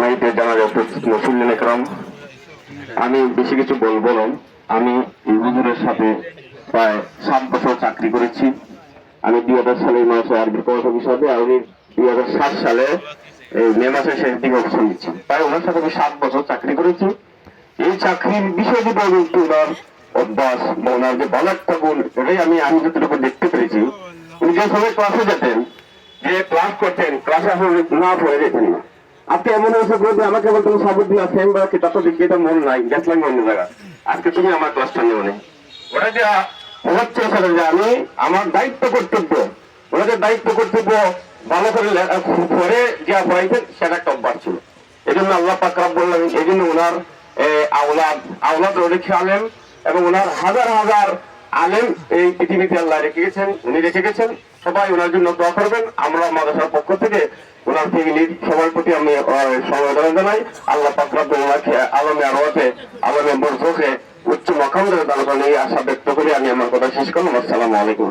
মাইতে জানাজা উপস্থিত মুসল্লিন একরাম। আমি বেশি কিছু বলব না। আমি এই হুজুরের সাথে প্রায় সাত বছর চাকরি করেছি। আমি দুই হাজার সালে মাসে আরবি প্রভাষক হিসাবে আমি দুই হাজার সাত সালে এই মে মাসের শেষ দিকে অবস্থান দিচ্ছি প্রায় ওনার সাথে আমি সাত বছর চাকরি করেছি। এই চাকরির বিষয়ে যদি আমি একটু ওনার অভ্যাস বা ওনার যে একটা গুণ, এটাই আমি আমি যতটুকু দেখতে পেরেছি। উনি যে সময় ক্লাসে যেতেন, যে ক্লাস করতেন ক্লাসে আসলে না পড়ে যেতেন না। আজকে এমন হয়েছে বলতে আমাকে বলতে সাবুদ দিলা সেম বা কিতাব তো দিকে এটা মন নাই গেছিলাম অন্য জায়গা। আজকে তুমি আমার ক্লাসটা নিও নি। ওটা যা হচ্ছে সেটা যে আমি আমার দায়িত্ব কর্তব্য ওনাদের দায়িত্ব কর্তব্য ভালো করে পরে যা পড়াইতেন সেটা একটা অভ্যাস ছিল। এই জন্য আল্লাহ পাকরাব বললেন এই জন্য ওনার আওলাদ আওলাদ রেখে আলেম এবং ওনার হাজার হাজার আলেম এই পৃথিবীতে আল্লাহ রেখে গেছেন উনি রেখে গেছেন। সবাই ওনার জন্য দোয়া করবেন। আমরা মাদ্রাসার পক্ষ থেকে ফ্যামিলির সবার প্রতি আমি সমবেদনা জানাই। আল্লাহ পাকরাব ওনাকে আলমে আরোয়াতে আলমে বরজখে উচ্চ মকাম দান করেন এই আশা ব্যক্ত করি আমি আমার কথা শেষ করলাম। আসসালামু আলাইকুম।